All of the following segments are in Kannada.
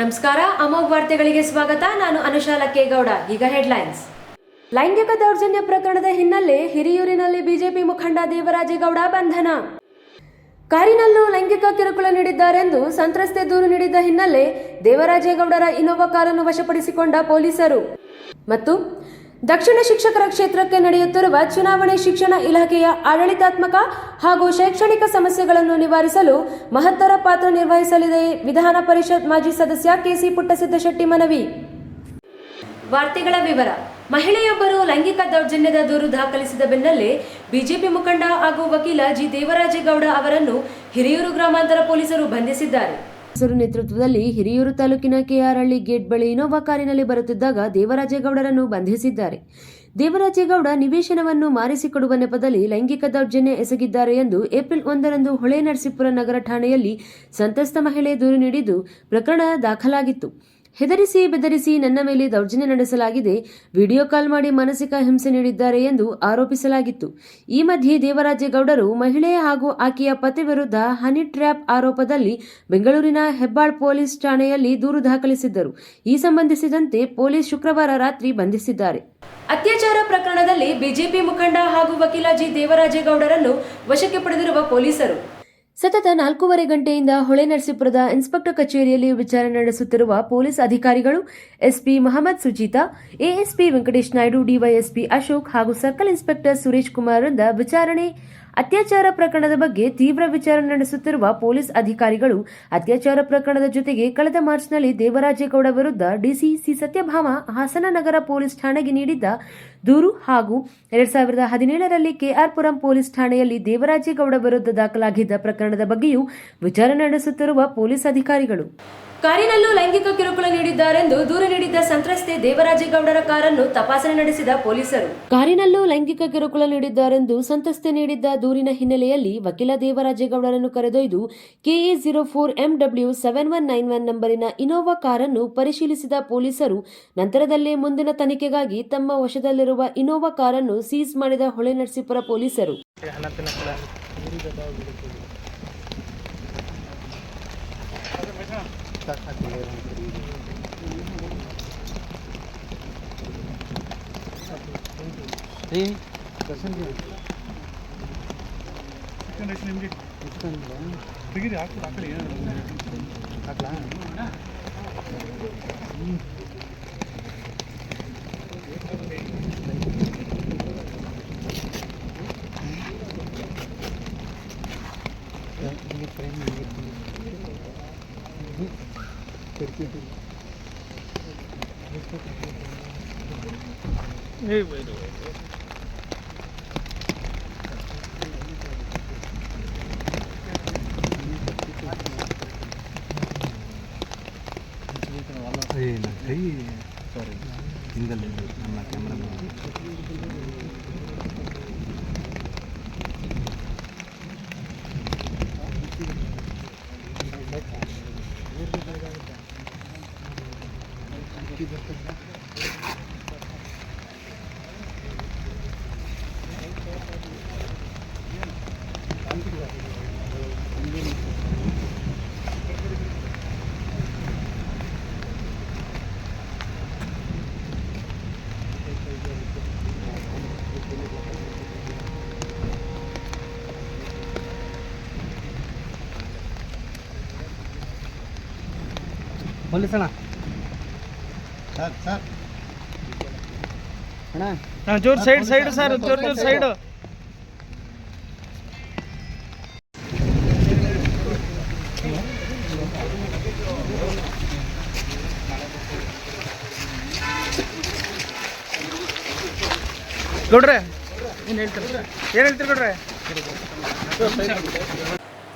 ನಮಸ್ಕಾರ, ಅಮೋಘ ವಾರ್ತೆಗಳಿಗೆ ಸ್ವಾಗತ. ನಾನು ಅನುಷಾ ಲಕ್ಕೇಗೌಡ. ಈಗ ಹೆಡ್ಲೈನ್ಸ್. ಲೈಂಗಿಕ ದೌರ್ಜನ್ಯ ಪ್ರಕರಣದ ಹಿನ್ನೆಲೆ ಹಿರಿಯೂರಿನಲ್ಲಿ ಬಿಜೆಪಿ ಮುಖಂಡ ದೇವರಾಜೇಗೌಡ ಬಂಧನ. ಕಾರಿನಲ್ಲೂ ಲೈಂಗಿಕ ಕಿರುಕುಳ ನೀಡಿದ್ದಾರೆಂದು ಸಂತ್ರಸ್ತೆ ದೂರು ನೀಡಿದ್ದ ಹಿನ್ನೆಲೆ ದೇವರಾಜೇಗೌಡರ ಇನೋವಾ ಕಾರನ್ನು ವಶಪಡಿಸಿಕೊಂಡ ಪೊಲೀಸರು. ಮತ್ತು ದಕ್ಷಿಣ ಶಿಕ್ಷಕರ ಕ್ಷೇತ್ರಕ್ಕೆ ನಡೆಯುತ್ತಿರುವ ಚುನಾವಣೆ ಶಿಕ್ಷಣ ಇಲಾಖೆಯ ಆಡಳಿತಾತ್ಮಕ ಹಾಗೂ ಶೈಕ್ಷಣಿಕ ಸಮಸ್ಯೆಗಳನ್ನು ನಿವಾರಿಸಲು ಮಹತ್ತರ ಪಾತ್ರ ನಿರ್ವಹಿಸಲಿದೆ ವಿಧಾನ ಪರಿಷತ್ ಮಾಜಿ ಸದಸ್ಯ ಕೆಸಿ ಪುಟ್ಟಸಿದ್ದಶೆಟ್ಟಿ ಮನವಿ. ವಾರ್ತೆಗಳ ವಿವರ. ಮಹಿಳೆಯೊಬ್ಬರು ಲೈಂಗಿಕ ದೌರ್ಜನ್ಯದ ದೂರು ದಾಖಲಿಸಿದ ಬೆನ್ನಲ್ಲೇ ಬಿಜೆಪಿ ಮುಖಂಡ ಹಾಗೂ ವಕೀಲ ಜಿ ದೇವರಾಜೇಗೌಡ ಅವರನ್ನು ಹಿರಿಯೂರು ಗ್ರಾಮಾಂತರ ಪೊಲೀಸರು ಬಂಧಿಸಿದ್ದಾರೆ. ಪೊಲೀಸರು ನೇತೃತ್ವದಲ್ಲಿ ಹಿರಿಯೂರು ತಾಲೂಕಿನ ಕೆಆರ್ಹಳ್ಳಿ ಗೇಟ್ ಬಳಿ ಇನೋವಾ ಕಾರಿನಲ್ಲಿ ಬರುತ್ತಿದ್ದಾಗ ದೇವರಾಜೇಗೌಡರನ್ನು ಬಂಧಿಸಿದ್ದಾರೆ. ದೇವರಾಜೇಗೌಡ ನಿವೇಶನವನ್ನು ಮಾರಿಸಿಕೊಡುವ ನೆಪದಲ್ಲಿ ಲೈಂಗಿಕ ದೌರ್ಜನ್ಯ ಎಸಗಿದ್ದಾರೆ ಎಂದು ಏಪ್ರಿಲ್ ಒಂದರಂದು ಹೊಳೆ ನರಸೀಪುರ ನಗರ ಠಾಣೆಯಲ್ಲಿ ಸಂತ್ರಸ್ತ ಮಹಿಳೆ ದೂರು ನೀಡಿದ್ದು ಪ್ರಕರಣ ದಾಖಲಾಗಿತ್ತು. ಹೆದರಿಸಿ ಬೆದರಿಸಿ ನನ್ನ ಮೇಲೆ ದೌರ್ಜನ್ಯ ನಡೆಸಲಾಗಿದೆ. ವಿಡಿಯೋ ಕಾಲ್ ಮಾಡಿ ಮಾನಸಿಕ ಹಿಂಸೆ ನೀಡಿದ್ದಾರೆ ಎಂದು ಆರೋಪಿಸಲಾಗಿತ್ತು. ಈ ಮಧ್ಯೆ ದೇವರಾಜೇಗೌಡರು ಮಹಿಳೆ ಹಾಗೂ ಆಕೆಯ ಪತಿ ವಿರುದ್ಧ ಹನಿ ಟ್ರ್ಯಾಪ್ ಆರೋಪದಲ್ಲಿ ಬೆಂಗಳೂರಿನ ಹೆಬ್ಬಾಳ್ ಪೊಲೀಸ್ ಠಾಣೆಯಲ್ಲಿ ದೂರು ದಾಖಲಿಸಿದ್ದರು. ಈ ಸಂಬಂಧಿಸಿದಂತೆ ಪೊಲೀಸ್ ಶುಕ್ರವಾರ ರಾತ್ರಿ ಬಂಧಿಸಿದ್ದಾರೆ. ಅತ್ಯಾಚಾರ ಪ್ರಕರಣದಲ್ಲಿ ಬಿಜೆಪಿ ಮುಖಂಡ ಹಾಗೂ ವಕೀಲ ಜಿ. ದೇವರಾಜೇಗೌಡರನ್ನು ವಶಕ್ಕೆ ಪಡೆದಿರುವ ಪೊಲೀಸರು ಸತತ ನಾಲ್ಕೂವರೆ ಗಂಟೆಯಿಂದ ಹೊಳೆ ನರಸೀಪುರದ ಇನ್ಸ್ಪೆಕ್ಟರ್ ಕಚೇರಿಯಲ್ಲಿ ವಿಚಾರಣೆ ನಡೆಸುತ್ತಿರುವ ಪೊಲೀಸ್ ಅಧಿಕಾರಿಗಳು SP Mohammed Sujeetha, ASP Venkatesh Naidu, DySP Ashok ಹಾಗೂ ಸರ್ಕಲ್ ಇನ್ಸ್ಪೆಕ್ಟರ್ ಸುರೇಶ್ ಕುಮಾರ್ರಿಂದ ವಿಚಾರಣೆ ಅತ್ಯಾಚಾರ ಪ್ರಕರಣದ ಬಗ್ಗೆ ತೀವ್ರ ವಿಚಾರಣೆ ನಡೆಸುತ್ತಿರುವ ಪೊಲೀಸ್ ಅಧಿಕಾರಿಗಳು ಅತ್ಯಾಚಾರ ಪ್ರಕರಣದ ಜೊತೆಗೆ ಕಳೆದ ಮಾರ್ಚ್ನಲ್ಲಿ ದೇವರಾಜೇಗೌಡ ವಿರುದ್ಧ DC C Satyabhama Hassannagara police ಠಾಣೆಗೆ ನೀಡಿದ್ದ ದೂರು ಹಾಗೂ ಎರಡ್ ಸಾವಿರದ ಹದಿನೇಳರಲ್ಲಿ ಕೆಆರ್ಪುರಂ ಪೊಲೀಸ್ ಠಾಣೆಯಲ್ಲಿ ದೇವರಾಜೇಗೌಡ ವಿರುದ್ಧ ದಾಖಲಾಗಿದ್ದ ಪ್ರಕರಣದ ಬಗ್ಗೆಯೂ ವಿಚಾರಣೆ ನಡೆಸುತ್ತಿರುವ ಪೊಲೀಸ್ ಅಧಿಕಾರಿಗಳು. ಕಾರಿನಲ್ಲೂ ಲೈಂಗಿಕ ಕಿರುಕುಳ ನೀಡಿದ್ದಾರೆಂದು ದೂರು ನೀಡಿದ್ದ ಸಂತ್ರಸ್ತೆ ದೇವರಾಜೇಗೌಡರ ಕಾರನ್ನು ತಪಾಸಣೆ ನಡೆಸಿದ ಪೊಲೀಸರು. ಕಾರಿನಲ್ಲೂ ಲೈಂಗಿಕ ಕಿರುಕುಳ ನೀಡಿದ್ದಾರೆಂದು ಸಂತ್ರಸ್ತೆ ನೀಡಿದ್ದ ದೂರಿನ ಹಿನ್ನೆಲೆಯಲ್ಲಿ ವಕೀಲ ದೇವರಾಜೇಗೌಡರನ್ನು ಕರೆದೊಯ್ದು KA zero four MW seven one nine one ನಂಬರಿನ Innova ಕಾರನ್ನು ಪರಿಶೀಲಿಸಿದ ಪೊಲೀಸರು, ನಂತರದಲ್ಲೇ ಮುಂದಿನ ತನಿಖೆಗಾಗಿ ತಮ್ಮ ವಶದಲ್ಲಿರುವ ಇನೋವಾ ಕಾರನ್ನು ಸೀಸ್ ಮಾಡಿದ ಹೊಳೆ ನರಸೀಪುರ ಪೊಲೀಸರು. ರೀ ದರ್ಶನ್ ರೀ ನಿಮಗೆ ತೆಗೀರಿ ಹಾಕ್ಬಿಟ್ಟು ಆ ಕಡೆ ಏನು ಹಾಕ್ಲಾ ಏ ನನ್ನ ಕೈ ಸಾರಿ ಹಿಂದಲ್ಲಿ ನನ್ನ ಕ್ಯಾಮ್ರಾ ಪೊಲೀಸ್ ಅಣ್ಣ ಸರ್ ಸರ್. ಅಣ್ಣ. ಜೋರ್ ಸೈಡ್ ಸೈಡ್ ಸರ್ ಜೋರು ಜೋರು ಸೈಡ್. ಗೌಡ್ರೆ ಏನ್ ಹೇಳ್ತೀರಿ? ಏನ್ ಹೇಳ್ತೀರಿ ಗೌಡ್ರೆ?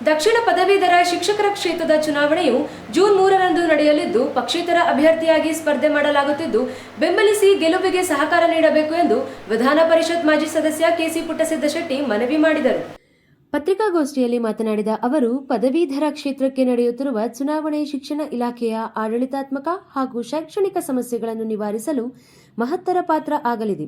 ದಕ್ಷಿಣ ಪದವೀಧರ ಶಿಕ್ಷಕರ ಕ್ಷೇತ್ರದ ಚುನಾವಣೆಯು ಜೂನ್ ಮೂರರಂದು ನಡೆಯಲಿದ್ದು, ಪಕ್ಷೇತರ ಅಭ್ಯರ್ಥಿಯಾಗಿ ಸ್ಪರ್ಧೆ ಮಾಡಲಾಗುತ್ತಿದ್ದು, ಬೆಂಬಲಿಸಿ ಗೆಲುವಿಗೆ ಸಹಕಾರ ನೀಡಬೇಕು ಎಂದು ವಿಧಾನ ಪರಿಷತ್ ಮಾಜಿ ಸದಸ್ಯ ಕೆಸಿ ಪುಟ್ಟಸಿದ್ದಶೆಟ್ಟಿ ಮನವಿ ಮಾಡಿದರು. ಪತ್ರಿಕಾಗೋಷ್ಠಿಯಲ್ಲಿ ಮಾತನಾಡಿದ ಅವರು, ಪದವೀಧರ ಕ್ಷೇತ್ರಕ್ಕೆ ನಡೆಯುತ್ತಿರುವ ಚುನಾವಣೆ ಶಿಕ್ಷಣ ಇಲಾಖೆಯ ಆಡಳಿತಾತ್ಮಕ ಹಾಗೂ ಶೈಕ್ಷಣಿಕ ಸಮಸ್ಯೆಗಳನ್ನು ನಿವಾರಿಸಲು ಮಹತ್ತರ ಪಾತ್ರ ಆಗಲಿದೆ.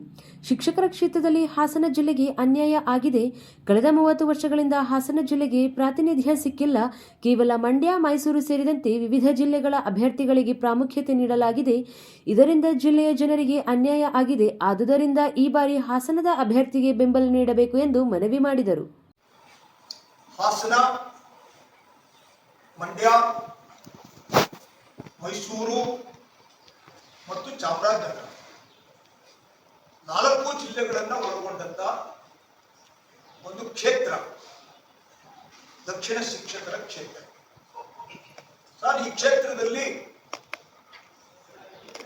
ಶಿಕ್ಷಕರ ಕ್ಷೇತ್ರದಲ್ಲಿ ಹಾಸನ ಜಿಲ್ಲೆಗೆ ಅನ್ಯಾಯ ಆಗಿದೆ. ಕಳೆದ ಮೂವತ್ತು ವರ್ಷಗಳಿಂದ ಹಾಸನ ಜಿಲ್ಲೆಗೆ ಪ್ರಾತಿನಿಧ್ಯ ಸಿಕ್ಕಿಲ್ಲ. ಕೇವಲ ಮಂಡ್ಯ, ಮೈಸೂರು ಸೇರಿದಂತೆ ವಿವಿಧ ಜಿಲ್ಲೆಗಳ ಅಭ್ಯರ್ಥಿಗಳಿಗೆ ಪ್ರಾಮುಖ್ಯತೆ ನೀಡಲಾಗಿದೆ. ಇದರಿಂದ ಜಿಲ್ಲೆಯ ಜನರಿಗೆ ಅನ್ಯಾಯ ಆಗಿದೆ. ಆದುದರಿಂದ ಈ ಬಾರಿ ಹಾಸನದ ಅಭ್ಯರ್ಥಿಗೆ ಬೆಂಬಲ ನೀಡಬೇಕು ಎಂದು ಮನವಿ ಮಾಡಿದರು. ಹಾಸನ, ಮಂಡ್ಯ, ಮೈಸೂರು ಮತ್ತು ಚಾಮರಾಜನಗರ. ನಾಲ್ಕು ಜಿಲ್ಲೆಗಳನ್ನು ಒಳಗೊಂಡಂತ ಒಂದು ಕ್ಷೇತ್ರ, ದಕ್ಷಿಣ ಶಿಕ್ಷಕರ ಕ್ಷೇತ್ರ. ಸರ್, ಈ ಕ್ಷೇತ್ರದಲ್ಲಿ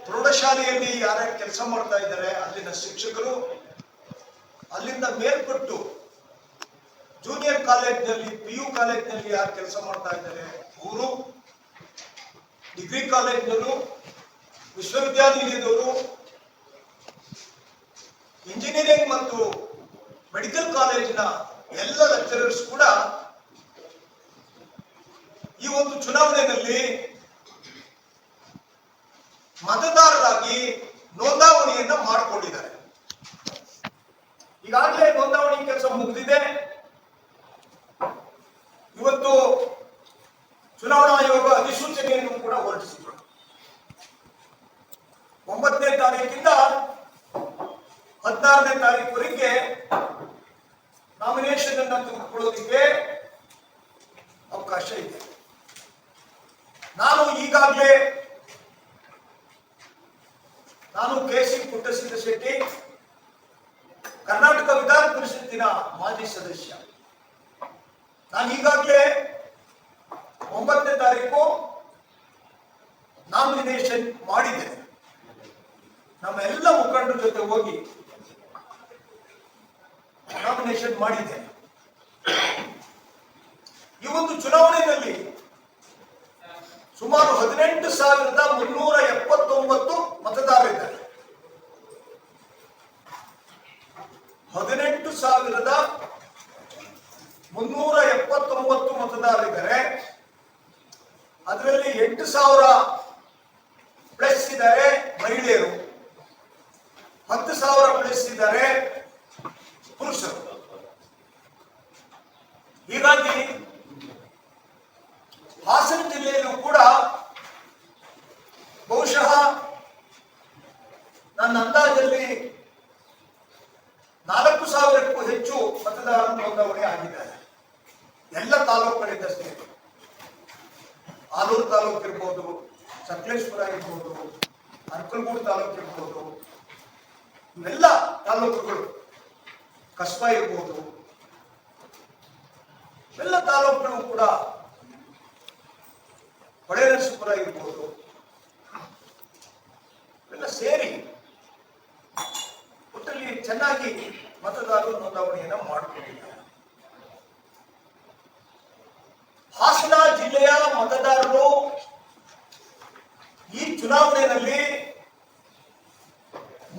ಪ್ರೌಢಶಾಲೆಯಲ್ಲಿ ಯಾರ್ಯಾರು ಕೆಲಸ ಮಾಡ್ತಾ ಇದ್ದಾರೆ, ಅಲ್ಲಿನ ಶಿಕ್ಷಕರು, ಅಲ್ಲಿಂದ ಮೇಲ್ಪಟ್ಟು ಜೂನಿಯರ್ ಕಾಲೇಜ್ನಲ್ಲಿ ಪಿ ಯು ಕಾಲೇಜ್ನಲ್ಲಿ ಯಾರು ಕೆಲಸ ಮಾಡ್ತಾ ಇದ್ದಾರೆ? ಅವರು ಡಿಗ್ರಿ ಕಾಲೇಜ್ನವರು ವಿಶ್ವವಿದ್ಯಾನಿಲಯದವರು ಇಂಜಿನಿಯರಿಂಗ್ ಮತ್ತು ಮೆಡಿಕಲ್ ಕಾಲೇಜಿನ ಎಲ್ಲ ಲೆಕ್ಚರರ್ಸ್ ಕೂಡ ಈ ಒಂದು ಚುನಾವಣೆಯಲ್ಲಿ ಮತದಾರರಾಗಿ ನೋಂದಾವಣಿಯನ್ನ ಮಾಡಿಕೊಂಡಿದ್ದಾರೆ. ಈಗಾಗಲೇ ನೋಂದಾವಣಿ ಕೆಲಸ ಮುಗಿದಿದೆ. ಇವತ್ತು ಚುನಾವಣಾ ಆಯೋಗ ಅಧಿಸೂಚನೆಯನ್ನು ಕೂಡ ಹೊರಡಿಸಿದ್ರು. ಒಂಬತ್ತನೇ ತಾರೀಕಿಂದ ಹದಿನಾರನೇ ತಾರೀಕುವರೆಗೆ ನಾಮಿನೇಷನ್ ಅನ್ನು ತೆಗೆದುಕೊಳ್ಳೋದಕ್ಕೆ ಅವಕಾಶ ಇದೆ. ನಾನು ಈಗಾಗಲೇ ನಾನು ಕೆ ಸಿ ಪುಟ್ಟಸಿದ್ದ ಶೆಟ್ಟಿ ಕರ್ನಾಟಕ ವಿಧಾನ ಪರಿಷತ್ತಿನ ಮಾಜಿ ಸದಸ್ಯ. ನಾನು ಈಗಾಗಲೇ ಒಂಬತ್ತನೇ ತಾರೀಕು ನಾಮಿನೇಷನ್ ಮಾಡಿದ್ದೇನೆ ನಮ್ಮ ಎಲ್ಲ ಮುಖಂಡರ ಜೊತೆ ಹೋಗಿ ನಾಮಿನೇಷನ್ ಮಾಡಿದ್ದೇನೆ ಈ ಒಂದು ಚುನಾವಣೆಯಲ್ಲಿ ಸುಮಾರು ಹದಿನೆಂಟು ಸಾವಿರದ ಮುನ್ನೂರ ಎಪ್ಪತ್ತೊಂಬತ್ತು ಮತದಾರರಿದ್ದಾರೆ. ಹದಿನೆಂಟು ಸಾವಿರದ ಮುನ್ನೂರ ಎಪ್ಪತ್ತೊಂಬತ್ತು ಮತದಾರರಿದ್ದಾರೆ. ಅದರಲ್ಲಿ ಎಂಟು ಸಾವಿರ ಪ್ಲಸ್ ಇದ್ದಾರೆ ಮಹಿಳೆಯರು. ಹತ್ತು ಸಾವಿರ ಪ್ಲಸ್ ಇದ್ದಾರೆ ಪುರುಷರು. ಹೀಗಾಗಿ ಹಾಸನ ಜಿಲ್ಲೆಯಲ್ಲೂ ಕೂಡ ಬಹುಶಃ ನನ್ನ ಅಂದಾಜಲ್ಲಿ ನಾಲ್ಕು ಸಾವಿರಕ್ಕೂ ಹೆಚ್ಚು ಮತದಾರರು ನೋಂದಣಿ ಆಗಿದ್ದಾರೆ. ಎಲ್ಲ ತಾಲೂಕುಗಳಿಂದ ಸ್ನೇಹಿತರು ಆಲೂರು ತಾಲೂಕು ಇರ್ಬೋದು ಸಕಲೇಶ್ವರ ಇರ್ಬೋದು ಅರ್ಕಲ್ಗೂಡು ತಾಲೂಕು ಇರ್ಬೋದು, ಇವೆಲ್ಲ ತಾಲೂಕುಗಳು. ಕಸ್ಬಾ ಇರ್ಬೋದು. ಎಲ್ಲ ತಾಲೂಕುಗಳು ಕೂಡ ಹೊಳೆನರಸೀಪುರ ಇರ್ಬೋದು. ಎಲ್ಲ ಸೇರಿ ಒಟ್ಟಲ್ಲಿ ಚೆನ್ನಾಗಿ ಮತದಾರರು ನೋಂದಾವಣೆಯನ್ನು ಮಾಡಿಕೊಂಡಿದ್ದಾರೆ. ಹಾಸನ ಜಿಲ್ಲೆಯ ಮತದಾರರು ಈ ಚುನಾವಣೆಯಲ್ಲಿ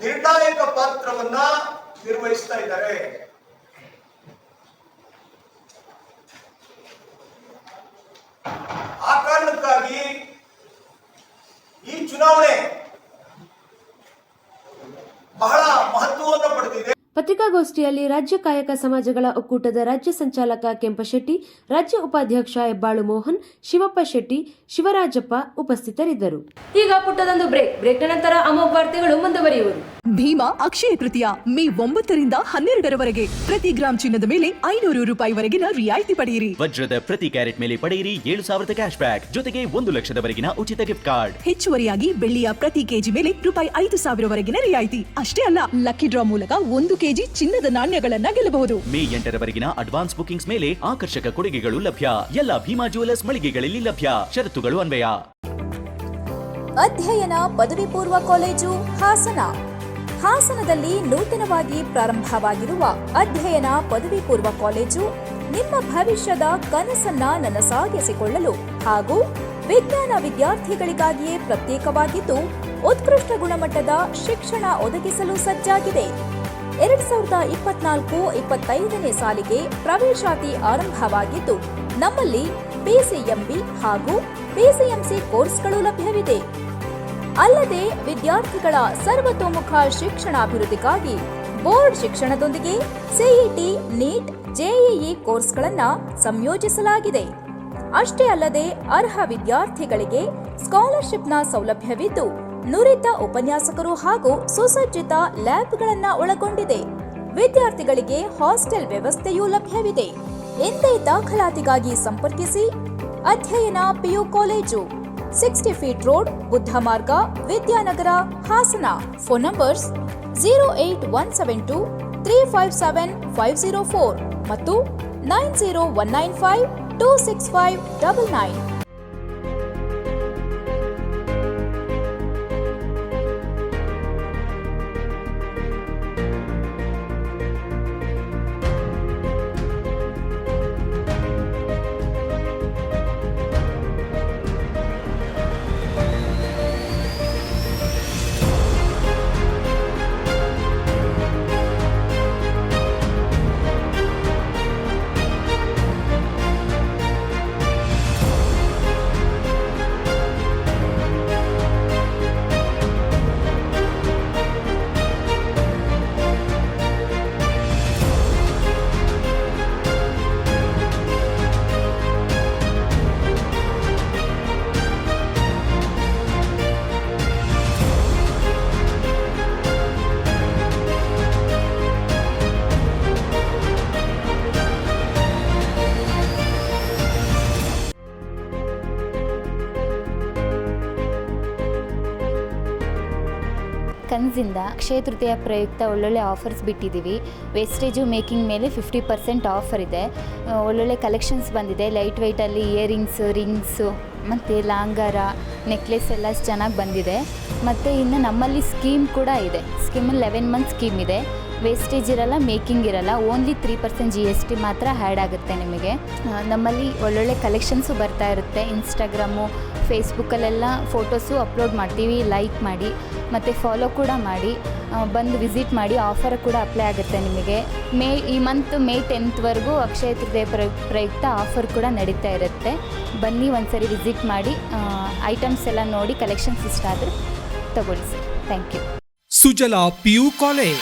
ನಿರ್ಣಾಯಕ ಪಾತ್ರವನ್ನ ನಿರ್ವಹಿಸ್ತಾ ಇದ್ದಾರೆ. ಆ ಕಾರಣಕ್ಕಾಗಿ ಈ ಚುನಾವಣೆ ಬಹಳ ಮಹತ್ವವನ್ನು ಪಡೆದಿದೆ. ಪತ್ರಿಕಾಗೋಷ್ಠಿಯಲ್ಲಿ ರಾಜ್ಯ ಕಾಯಕ ಸಮಾಜಗಳ ಒಕ್ಕೂಟದ ರಾಜ್ಯ ಸಂಚಾಲಕ ಕೆಂಪಶೆಟ್ಟಿ, ರಾಜ್ಯ ಉಪಾಧ್ಯಕ್ಷ ಹೆಬ್ಬಾಳು ಮೋಹನ್, ಶಿವಪ್ಪ ಶೆಟ್ಟಿ, ಶಿವರಾಜಪ್ಪ ಉಪಸ್ಥಿತರಿದ್ದರು. ಈಗ ಪುಟ್ಟದೊಂದು ಬ್ರೇಕ್. ಬ್ರೇಕ್ನ ನಂತರ ಅಮೋಘ ವಾರ್ತೆಗಳು ಮುಂದುವರಿಯುವುದು. ಭೀಮಾ ಅಕ್ಷಯ ತೃತೀಯ ಮೇ ಒಂಬತ್ತರಿಂದ ಹನ್ನೆರಡರವರೆಗೆ. ಪ್ರತಿ ಗ್ರಾಮ್ ಚಿನ್ನದ ಮೇಲೆ ಐನೂರು ರೂಪಾಯಿವರೆಗಿನ ರಿಯಾಯಿತಿ ಪಡೆಯಿರಿ. ವಜ್ರದ ಪ್ರತಿ ಕ್ಯಾರೆಟ್ ಮೇಲೆ ಪಡೆಯಿರಿ ಏಳು ಸಾವಿರದ ಕ್ಯಾಶ್ ಬ್ಯಾಕ್. ಜೊತೆಗೆ ಒಂದು ಲಕ್ಷದವರೆಗಿನ ಉಚಿತ ಗಿಫ್ಟ್ ಕಾರ್ಡ್. ಹೆಚ್ಚುವರಿಯಾಗಿ ಬೆಳ್ಳಿಯ ಪ್ರತಿ ಕೆಜಿ ಮೇಲೆ ರೂಪಾಯಿ ಐದು ಸಾವಿರವರೆಗಿನ ರಿಯಾಯಿತಿ. ಅಷ್ಟೇ ಅಲ್ಲ ಲಕ್ಕಿ ಡ್ರಾ ಮೂಲಕ ಒಂದು ಕೆಜಿ ಚಿನ್ನದ ನಾಣ್ಯಗಳನ್ನ ಗೆಲ್ಲಬಹುದು. ಮೇ ಎಂಟರವರೆಗಿನ ಅಡ್ವಾನ್ಸ್ ಬುಕಿಂಗ್ಸ್ ಮೇಲೆ ಆಕರ್ಷಕ ಕೊಡುಗೆಗಳು ಲಭ್ಯ. ಎಲ್ಲ ಭೀಮಾ ಜುವೆಲರ್ಸ್ ಮಳಿಗೆಗಳಲ್ಲಿ ಲಭ್ಯ. ಷರತ್ತುಗಳು ಅನ್ವಯ. ಅಧ್ಯಯನ ಪದವಿ ಪೂರ್ವ ಕಾಲೇಜು ಹಾಸನ. ಹಾಸನದಲ್ಲಿ ನೂತನವಾಗಿ ಪ್ರಾರಂಭವಾಗಿರುವ ಅಧ್ಯಯನ ಪದವಿ ಪೂರ್ವ ಕಾಲೇಜು ನಿಮ್ಮ ಭವಿಷ್ಯದ ಕನಸನ್ನ ನನಸಾಗಿಸಿಕೊಳ್ಳಲು ಹಾಗೂ ವಿಜ್ಞಾನ ವಿದ್ಯಾರ್ಥಿಗಳಿಗಾಗಿಯೇ ಪ್ರತ್ಯೇಕವಾಗಿದ್ದು ಉತ್ಕೃಷ್ಟ ಗುಣಮಟ್ಟದ ಶಿಕ್ಷಣ ಒದಗಿಸಲು ಸಜ್ಜಾಗಿದೆ. ಎರಡ್ ಸಾವಿರದ ಇಪ್ಪತ್ನಾಲ್ಕು ಇಪ್ಪತ್ತೈದನೇ ಸಾಲಿಗೆ ಪ್ರವೇಶಾತಿ ಆರಂಭವಾಗಿದ್ದು, ನಮ್ಮಲ್ಲಿ ಪಿಸಿಎಂಬಿ ಹಾಗೂ ಪಿಸಿಎಂಸಿ ಕೋರ್ಸ್ಗಳು ಲಭ್ಯವಿದೆ. ಅಲ್ಲದೆ ವಿದ್ಯಾರ್ಥಿಗಳ ಸರ್ವತೋಮುಖ ಶಿಕ್ಷಣಾಭಿವೃದ್ಧಿಗಾಗಿ ಬೋರ್ಡ್ ಶಿಕ್ಷಣದೊಂದಿಗೆ ಸಿಇಟಿ ನೀಟ್ ಜೆಇಇ ಕೋರ್ಸ್ಗಳನ್ನು ಸಂಯೋಜಿಸಲಾಗಿದೆ. ಅಷ್ಟೇ ಅಲ್ಲದೆ ಅರ್ಹ ವಿದ್ಯಾರ್ಥಿಗಳಿಗೆ ಸ್ಕಾಲರ್ಶಿಪ್ನ ಸೌಲಭ್ಯವಿದ್ದು ನುರಿತ ಉಪನ್ಯಾಸಕರು ಹಾಗೂ ಸುಸಜ್ಜಿತ ಲ್ಯಾಬ್ಗಳನ್ನು ಒಳಗೊಂಡಿದೆ. ವಿದ್ಯಾರ್ಥಿಗಳಿಗೆ ಹಾಸ್ಟೆಲ್ ವ್ಯವಸ್ಥೆಯೂ ಲಭ್ಯವಿದೆ. ಎಂದೇ ದಾಖಲಾತಿಗಾಗಿ ಸಂಪರ್ಕಿಸಿ Adhyayana PU college. Sixty feet road, Buddha Marga, Vidyanagara, Hassan. Phone numbers zero eight one seven two three five seven five zero four ಮತ್ತು nine zero one nine five two six five double nine ಕನ್ಸಿಂದ Akshaya Tritiya ಪ್ರಯುಕ್ತ ಒಳ್ಳೊಳ್ಳೆ ಆಫರ್ಸ್ ಬಿಟ್ಟಿದ್ದೀವಿ. ವೇಸ್ಟೇಜು ಮೇಕಿಂಗ್ ಮೇಲೆ ಫಿಫ್ಟಿ ಪರ್ಸೆಂಟ್ ಆಫರ್ ಇದೆ. ಒಳ್ಳೊಳ್ಳೆ ಕಲೆಕ್ಷನ್ಸ್ ಬಂದಿದೆ. ಲೈಟ್ ವೆಯ್ಟಲ್ಲಿ ಇಯರಿಂಗ್ಸು, ರಿಂಗ್ಸು, ಮತ್ತು ಲಾಂಗಾರ, ನೆಕ್ಲೆಸ್ ಎಲ್ಲ ಚೆನ್ನಾಗಿ ಬಂದಿದೆ. ಮತ್ತು ಇನ್ನು ನಮ್ಮಲ್ಲಿ ಸ್ಕೀಮ್ ಕೂಡ ಇದೆ. ಸ್ಕೀಮಲ್ಲಿ ಲೆವೆನ್ ಮಂತ್ ಸ್ಕೀಮ್ ಇದೆ. ವೇಸ್ಟೇಜ್ ಇರಲ್ಲ, ಮೇಕಿಂಗ್ ಇರಲ್ಲ, only three percent G S T ಮಾತ್ರ ಆ್ಯಡ್ ಆಗುತ್ತೆ ನಿಮಗೆ. ನಮ್ಮಲ್ಲಿ ಒಳ್ಳೊಳ್ಳೆ ಕಲೆಕ್ಷನ್ಸು ಬರ್ತಾ ಇರುತ್ತೆ. ಇನ್ಸ್ಟಾಗ್ರಾಮು ಫೇಸ್ಬುಕ್ಕಲ್ಲೆಲ್ಲ ಫೋಟೋಸು ಅಪ್ಲೋಡ್ ಮಾಡ್ತೀವಿ ಲೈಕ್ ಮಾಡಿ, ಮತ್ತು ಫಾಲೋ ಕೂಡ ಮಾಡಿ ಬಂದು ವಿಸಿಟ್ ಮಾಡಿ ಆಫರ್ ಕೂಡ ಅಪ್ಲೈ ಆಗುತ್ತೆ ನಿಮಗೆ. ಮೇ, ಈ ಮಂತ್ ಮೇ ಟೆಂತ್ವರೆಗೂ ಅಕ್ಷಯ ತೃತೀಯ ಪ್ರ- ಪ್ರಯುಕ್ತ ಆಫರ್ ಕೂಡ ನಡೀತಾ ಇರುತ್ತೆ. ಬನ್ನಿ ಒಂದ್ಸರಿ ವಿಸಿಟ್ ಮಾಡಿ ಐಟಮ್ಸ್ ಎಲ್ಲ ನೋಡಿ ಕಲೆಕ್ಷನ್ಸ್ ಇಷ್ಟ ಆದರೆ ತಗೊಳ್ಳಿ sir thank you Sujala PU college.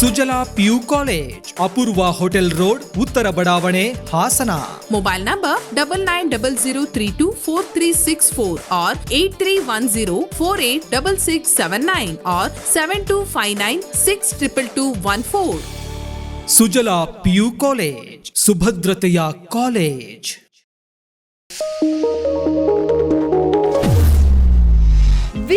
Sujala PU college Apoorva hotel road ಉತ್ತರ ಬಡಾವಣೆ Hassan. Mobile number double nine double zero three two four three six four or eight three one zero four eight double six seven nine or seven two five nine six triple two one four Sujala PU college ಸುಭದ್ರತೆಯ college.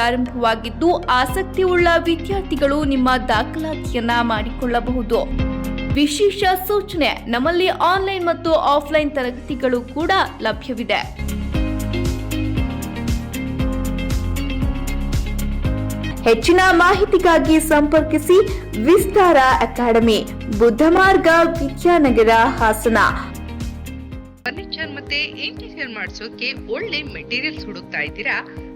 ಪ್ರಾರಂಭವಾಗಿದ್ದು, ಆಸಕ್ತಿಯುಳ್ಳ ವಿದ್ಯಾರ್ಥಿಗಳು ನಿಮ್ಮ ದಾಖಲಾತಿಯನ್ನ ಮಾಡಿಕೊಳ್ಳಬಹುದು. ವಿಶೇಷ ಸೂಚನೆ ನಮ್ಮಲ್ಲಿ ಆನ್ಲೈನ್ ಮತ್ತು ಆಫ್ಲೈನ್ ತರಗತಿಗಳು ಕೂಡ ಲಭ್ಯವಿದೆ. ಹೆಚ್ಚಿನ ಮಾಹಿತಿಗಾಗಿ ಸಂಪರ್ಕಿಸಿ ವಿಸ್ತಾರ ಅಕಾಡೆಮಿ, ಬುದ್ಧಮಾರ್ಗ ವಿದ್ಯಾನಗರ ಹಾಸನ. ಫರ್ನಿಚರ್ ಮತ್ತೆ ಇಂಟೀರಿಯರ್ ಮಾಡಿಸೋಕೆ ಒಳ್ಳೆ ಮೆಟೀರಿಯಲ್ಸ್ ಹುಡುಕ್ತಾ ಇದ್ದೀರಾ?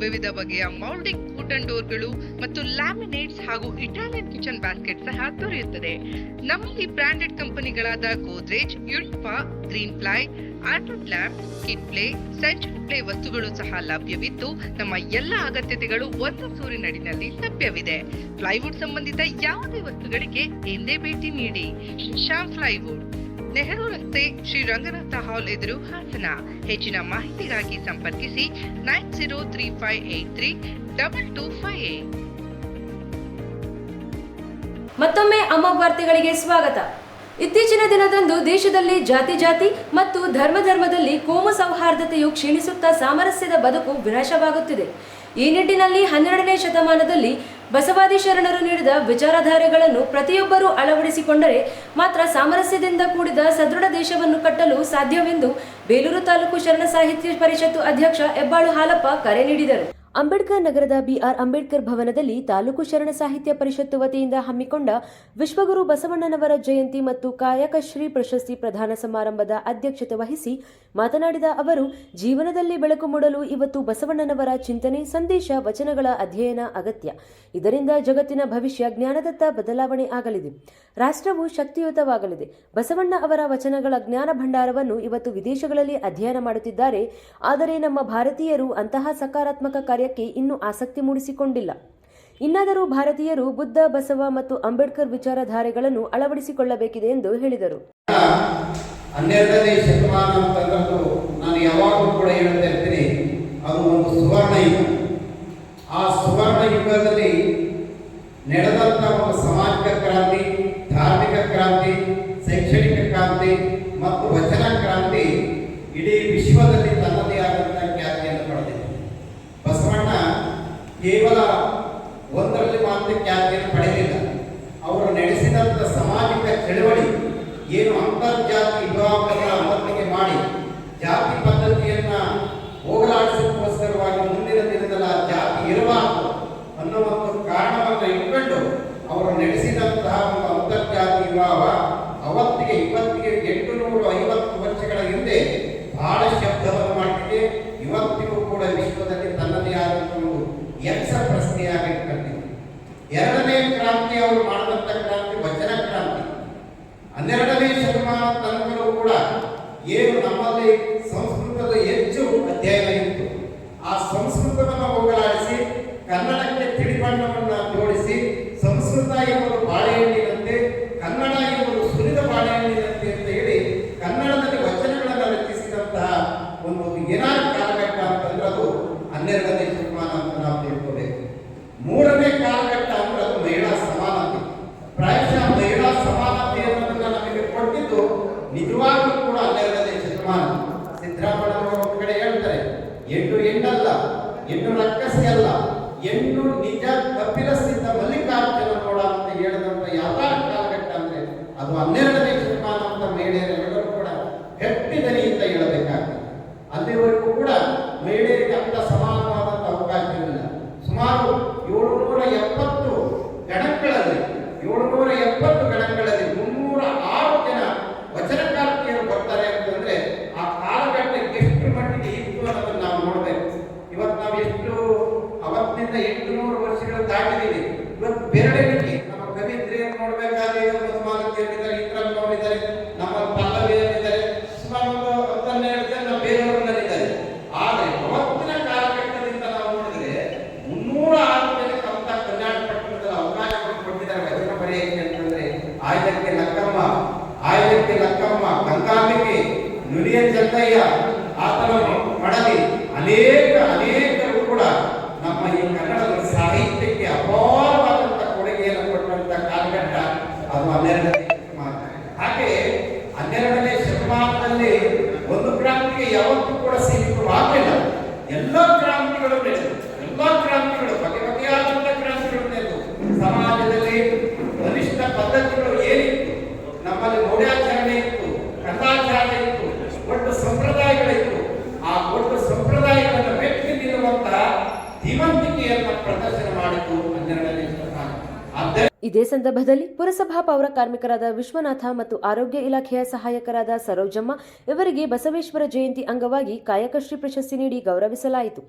ವಿವಿಧ ಬಗೆಯ ಮೌಲ್ಡಿಂಗ್ ವುಡನ್ ಡೋರ್ಗಳು ಮತ್ತು ಲ್ಯಾಮಿನೇಟ್ಸ್ ಹಾಗೂ ಇಟಾಲಿಯನ್ ಕಿಚನ್ ಬ್ಯಾಸ್ಕೆಟ್ ಸಹ ದೊರೆಯುತ್ತದೆ. ನಮ್ಮಲ್ಲಿ ಬ್ರಾಂಡೆಡ್ ಕಂಪನಿಗಳಾದ ಗೋದ್ರೇಜ್ ಯುನಿಫಾ ಗ್ರೀನ್ ಪ್ಲೈ ಆರ್ಟನ್ ಲ್ಯಾಬ್ ಕಿಟ್ ಪ್ಲೇ ಸೆಂಚುರಿ ಪ್ಲೇ ವಸ್ತುಗಳು ಸಹ ಲಭ್ಯವಿದ್ದು ನಮ್ಮ ಎಲ್ಲ ಅಗತ್ಯತೆಗಳು ಒಂದು ಸೂರಿನಡಿನಲ್ಲಿ ಲಭ್ಯವಿದೆ. ಪ್ಲೈವುಡ್ ಸಂಬಂಧಿತ ಯಾವುದೇ ವಸ್ತುಗಳಿಗೆ ಎಂದೇ ಭೇಟಿ ನೀಡಿ. ಶ್ಯಾಮ್ ಪ್ಲೈವುಡ್ ನೆಹರು ರಸ್ತೆ ಶ್ರೀ ರಂಗನಾಥ ಹಾಲ್ ಎದುರು ಹಾಸನ. ಹೆಚ್ಚಿನ ಮಾಹಿತಿಗಾಗಿ ಸಂಪರ್ಕಿಸಿ nine zero three five eight three double two five eight. ಮತ್ತೊಮ್ಮೆ ಅಮ್ಮ ವಾರ್ತೆಗಳಿಗೆ ಸ್ವಾಗತ. ಇತ್ತೀಚಿನ ದಿನದಂದು ದೇಶದಲ್ಲಿ ಜಾತಿ ಜಾತಿ ಮತ್ತು ಧರ್ಮ ಧರ್ಮದಲ್ಲಿ ಕೋಮು ಸೌಹಾರ್ದತೆಯು ಕ್ಷೀಣಿಸುತ್ತಾ ಸಾಮರಸ್ಯದ ಬದುಕು ವಿನಾಶವಾಗುತ್ತಿದೆ. ಈ ನಿಟ್ಟಿನಲ್ಲಿ ಹನ್ನೆರಡನೇ ಶತಮಾನದಲ್ಲಿ ಬಸವಾದಿ ಶರಣರು ನೀಡಿದ ವಿಚಾರಧಾರೆಗಳನ್ನು ಪ್ರತಿಯೊಬ್ಬರೂ ಅಳವಡಿಸಿಕೊಂಡರೆ ಮಾತ್ರ ಸಾಮರಸ್ಯದಿಂದ ಕೂಡಿದ ಸದೃಢ ದೇಶವನ್ನು ಕಟ್ಟಲು ಸಾಧ್ಯವೆಂದು ಬೇಲೂರು ತಾಲೂಕು ಶರಣ ಸಾಹಿತ್ಯ ಪರಿಷತ್ತು ಅಧ್ಯಕ್ಷ ಹೆಬ್ಬಾಳು ಹಾಲಪ್ಪ ಕರೆ ನೀಡಿದರು. ಅಂಬೇಡ್ಕರ್ ನಗರದ ಬಿಆರ್ ಅಂಬೇಡ್ಕರ್ ಭವನದಲ್ಲಿ ತಾಲೂಕು ಶರಣ ಸಾಹಿತ್ಯ ಪರಿಷತ್ತು ವತಿಯಿಂದ ಹಮ್ಮಿಕೊಂಡ ವಿಶ್ವಗುರು ಬಸವಣ್ಣನವರ ಜಯಂತಿ ಮತ್ತು ಕಾಯಕಶ್ರೀ ಪ್ರಶಸ್ತಿ ಪ್ರದಾನ ಸಮಾರಂಭದ ಅಧ್ಯಕ್ಷತೆ ವಹಿಸಿ ಮಾತನಾಡಿದ ಅವರು, ಜೀವನದಲ್ಲಿ ಬೆಳಕು ಮೂಡಲು ಇವತ್ತು ಬಸವಣ್ಣನವರ ಚಿಂತನೆ, ಸಂದೇಶ, ವಚನಗಳ ಅಧ್ಯಯನ ಅಗತ್ಯ. ಇದರಿಂದ ಜಗತ್ತಿನ ಭವಿಷ್ಯ ಜ್ಞಾನದತ್ತ ಬದಲಾವಣೆ ಆಗಲಿದೆ. ರಾಷ್ಟ್ರವು ಶಕ್ತಿಯುತವಾಗಲಿದೆ. ಬಸವಣ್ಣ ಅವರ ವಚನಗಳ ಜ್ಞಾನ ಭಂಡಾರವನ್ನು ಇವತ್ತು ವಿದೇಶಗಳಲ್ಲಿ ಅಧ್ಯಯನ ಮಾಡುತ್ತಿದ್ದಾರೆ. ಆದರೆ ನಮ್ಮ ಭಾರತೀಯರು ಅಂತಹ ಸಕಾರಾತ್ಮಕ ಕಾರ್ಯಕ್ಕೆ ಇನ್ನೂ ಆಸಕ್ತಿ ಮೂಡಿಸಿಕೊಂಡಿಲ್ಲ. ಇನ್ನಾದರೂ ಭಾರತೀಯರು ಬುದ್ಧ, ಬಸವ ಮತ್ತು ಅಂಬೇಡ್ಕರ್ ವಿಚಾರಧಾರೆಗಳನ್ನು ಅಳವಡಿಸಿಕೊಳ್ಳಬೇಕಿದೆ ಎಂದು ಹೇಳಿದರು. ಹನ್ನೆರಡನೇ ಶತಮಾನ ಅಂತಂದ್ರದ್ದು ನಾನು ಯಾವಾಗಲೂ ಕೂಡ ಹೇಳ್ತಾ ಇರ್ತೀನಿ, ಅದು ಒಂದು ಸುವರ್ಣ ಯುಗ. ಆ ಸುವರ್ಣ ಯುಗದಲ್ಲಿ ನಡೆದಂಥ ಒಂದು ಸಾಮಾಜಿಕ ಕ್ರಾಂತಿ, ಧಾರ್ಮಿಕ ಕ್ರಾಂತಿ, ಶೈಕ್ಷಣಿಕ ಕ್ರಾಂತಿ ಮತ್ತು ವಚನ ಕ್ರಾಂತಿ ಇಡೀ ವಿಶ್ವದಲ್ಲಿ ತನ್ನದೇ ಆದಂಥ ಖ್ಯಾತಿಯನ್ನು ಪಡೆದಿದೆ ಬಸವಣ್ಣ ಕೇವಲ ಒಂದರಲ್ಲಿ ಮಾತ್ರ ಖ್ಯಾತಿಯನ್ನು ಪಡೆದಿಲ್ಲ ಅವರು ನಡೆಸಿದಂಥ ಸಾಮಾಜಿಕ ಚಳವಳಿ ಏನು ಅಂತರ್ಜಾತಿ ವಿಭಾಗಗಳ ಅವತ್ತಿಗೆ ಮಾಡಿ ಜಾತಿ ಪದ್ಧತಿಯನ್ನ ಹೋಗಲಾಡಿಸೋಕ್ಕೋಸ್ಕರವಾಗಿ ಮುಂದಿನ ದಿನದಲ್ಲಿ ಆ ಜಾತಿ ಇರಬಾರದು ಅನ್ನೋ ಒಂದು ಕಾರಣವನ್ನು ಇಟ್ಕೊಂಡು ಅವರು ನಡೆಸಿದಂತಹ ಒಂದು ಅಂತರ್ಜಾತಿ ವಿವಾಹ ಅವತ್ತಿಗೆ ಇವತ್ತಿಗೆ ಎಂಟು ನೂರು ಐವತ್ತು ವರ್ಷಗಳ ಹಿಂದೆ ಬಹಳ ಶಬ್ದವನ್ನು ಮಾಡ್ತಿದೆ ಇವತ್ತಿಗೂ ಕೂಡ ವಿಶ್ವದಲ್ಲಿ ತನ್ನದೇ ಆದಂಥ ಒಂದು ಯಕ್ಷ ಪ್ರಶ್ನೆಯಾಗಿ ಕಂಡಿದೆ ಎರಡನೇ ಕ್ರಾಂತಿ ಅವರು ಮಾಡಿದಂಥ ಕ್ರಾಂತಿ ವಚನ ಕ್ರಾಂತಿ ಹನ್ನೆರಡನೇ ಶತಮಾನ ತನಕಲೂ ಕೂಡ ಏನು ನಮ್ಮಲ್ಲಿ ಸಂಸ್ಕೃತದ ಹೆಚ್ಚು ಅಧ್ಯಯನ ಇತ್ತು ಆ ಸಂಸ್ಕೃತವನ್ನು ಹೋಗಲಾಡಿಸಿ ಕನ್ನಡಕ್ಕೆ ತಿಳಿಬಣ್ಣವನ್ನು Por favor, cual hay. ಕ್ರಾಂತಿಗೆ ಯಾವತ್ತೂ ಕೂಡ ಸೀಮಿತವಾಗಲಿಲ್ಲ ಎಲ್ಲ ಕ್ರಾಂತಿಗಳು ಎಲ್ಲ ಕ್ರಾಂತಿಗಳು ಬಗೆ ಬಗೆಯಾದಂಥ ಕ್ರಾಂತಿಗಳು ಸಮಾಜದಲ್ಲಿ ಬಲಿಷ್ಠ ಪದ್ಧತಿಗಳು ಏನಿತ್ತು? ನಮ್ಮಲ್ಲಿ ಮೌಢ್ಯಾಚರಣೆ ಇತ್ತು, ಕಥಾಚಾರಣೆ ಇತ್ತು, ಒಟ್ಟು ಸಂಪ್ರದಾಯಗಳಿತ್ತು. ಆ ಒಟ್ಟು ಸಂಪ್ರದಾಯಗಳನ್ನು ಮೆಟ್ಟಿ ನಿಲ್ಲುವಂತಹ ಧೀಮಂತಿಕೆಯನ್ನು ಪ್ರದರ್ಶನ ಮಾಡಿತು ಇದೇ ಸಂದರ್ಭದಲ್ಲಿ ಪುರಸಭಾ ಪೌರ ಕಾರ್ಮಿಕರಾದ ವಿಶ್ವನಾಥ ಮತ್ತು ಆರೋಗ್ಯ ಇಲಾಖೆಯ ಸಹಾಯಕರಾದ ಸರೋಜಮ್ಮ ಇವರಿಗೆ ಬಸವೇಶ್ವರ ಜಯಂತಿ ಅಂಗವಾಗಿ ಕಾಯಕಶ್ರೀ ಪ್ರಶಸ್ತಿ ನೀಡಿ ಗೌರವಿಸಲಾಯಿತು.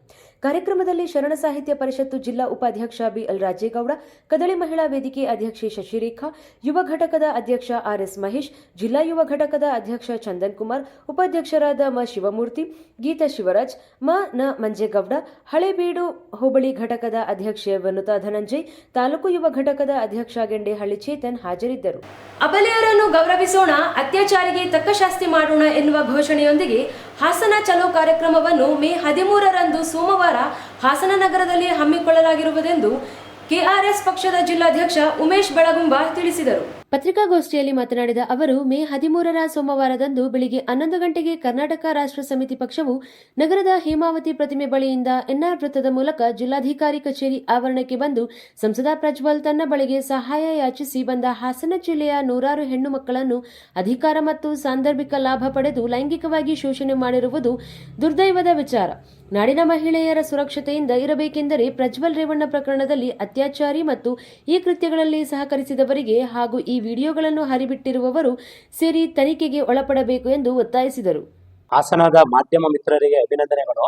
ಕಾರ್ಯಕ್ರಮದಲ್ಲಿ ಶರಣ ಸಾಹಿತ್ಯ ಪರಿಷತ್ತು ಜಿಲ್ಲಾ ಉಪಾಧ್ಯಕ್ಷ ಬಿಎಲ್ ರಾಜೇಗೌಡ, ಕದಳಿ ಮಹಿಳಾ ವೇದಿಕೆ ಅಧ್ಯಕ್ಷೆ ಶಶಿರೇಖಾ, ಯುವ ಘಟಕದ ಅಧ್ಯಕ್ಷ ಆರ್ಎಸ್ ಮಹೇಶ್, ಜಿಲ್ಲಾ ಯುವ ಘಟಕದ ಅಧ್ಯಕ್ಷ ಚಂದನ್ ಕುಮಾರ್ ಉಪಾಧ್ಯಕ್ಷರಾದ ಮ ಶಿವಮೂರ್ತಿ, ಗೀತಾ ಶಿವರಾಜ್, ಮ ನ ಮಂಜೇಗೌಡ, ಹಳೇಬೀಡು ಹೋಬಳಿ ಘಟಕದ ಅಧ್ಯಕ್ಷೆ ವನುತಾ ಧನಂಜಯ್, ತಾಲೂಕು ಯುವ ಘಟಕದ ಅಧ್ಯಕ್ಷ ಗೆಂಡೆಹಳ್ಳಿ ಚೇತನ್ ಹಾಜರಿದ್ದರು. ಅಬಲೆಯರನ್ನು ಗೌರವಿಸೋಣ, ಅತ್ಯಾಚಾರಿಗೆ ತಕ್ಕ ಶಾಸ್ತಿ ಮಾಡೋಣ ಎನ್ನುವ ಘೋಷಣೆಯೊಂದಿಗೆ ಹಾಸನ ಚಲೋ ಕಾರ್ಯಕ್ರಮವನ್ನು ಮೇ ಹದಿಮೂರರಂದು ಸೋಮವಾರ ಹಾಸನ ನಗರದಲ್ಲಿ ಹಮ್ಮಿಕೊಳ್ಳಲಾಗಿರುವುದೆಂದು ಕೆಆರ್ಎಸ್ ಪಕ್ಷದ ಜಿಲ್ಲಾಧ್ಯಕ್ಷ ಉಮೇಶ್ ಬೆಳಗುಂಬ ತಿಳಿಸಿದರು. ಪತ್ರಿಕಾಗೋಷ್ಠಿಯಲ್ಲಿ ಮಾತನಾಡಿದ ಅವರು, ಮೇ ಹದಿಮೂರರ ಸೋಮವಾರದಂದು ಬೆಳಿಗ್ಗೆ ಹನ್ನೊಂದು ಗಂಟೆಗೆ ಕರ್ನಾಟಕ ರಾಷ್ಟ್ರ ಸಮಿತಿ ಪಕ್ಷವು ನಗರದ ಹೇಮಾವತಿ ಪ್ರತಿಮೆ ಬಳಿಯಿಂದ ಎನ್ಆರ್ ವೃತ್ತದ ಮೂಲಕ ಜಿಲ್ಲಾಧಿಕಾರಿ ಕಚೇರಿ ಆವರಣಕ್ಕೆ ಬಂದು ಸಂಸದ ಪ್ರಜ್ವಲ್ ತನ್ನ ಬಳಿಗೆ ಸಹಾಯ ಯಾಚಿಸಿ ಬಂದ ಹಾಸನ ಜಿಲ್ಲೆಯ ನೂರಾರು ಹೆಣ್ಣು ಮಕ್ಕಳನ್ನು ಅಧಿಕಾರ ಮತ್ತು ಸಾಂದರ್ಭಿಕ ಲಾಭ ಪಡೆದು ಲೈಂಗಿಕವಾಗಿ ಶೋಷಣೆ ಮಾಡಿರುವುದು ದುರ್ದೈವದ ವಿಚಾರ. ನಾಡಿನ ಮಹಿಳೆಯರ ಸುರಕ್ಷತೆಯಿಂದ ಇರಬೇಕೆಂದರೆ ಪ್ರಜ್ವಲ್ ರೇವಣ್ಣ ಪ್ರಕರಣದಲ್ಲಿ ಅತ್ಯಾಚಾರಿ ಮತ್ತು ಈ ಕೃತ್ಯಗಳಲ್ಲಿ ಸಹಕರಿಸಿದವರಿಗೆ ಹಾಗೂ ಈ ವಿಡಿಯೋಗಳನ್ನು ಹರಿಬಿಟ್ಟಿರುವವರು ಸೇರಿ ತನಿಖೆಗೆ ಒಳಪಡಬೇಕು ಎಂದು ಒತ್ತಾಯಿಸಿದರು. ಹಾಸನದ ಮಾಧ್ಯಮ ಮಿತ್ರರಿಗೆ ಅಭಿನಂದನೆಗಳು.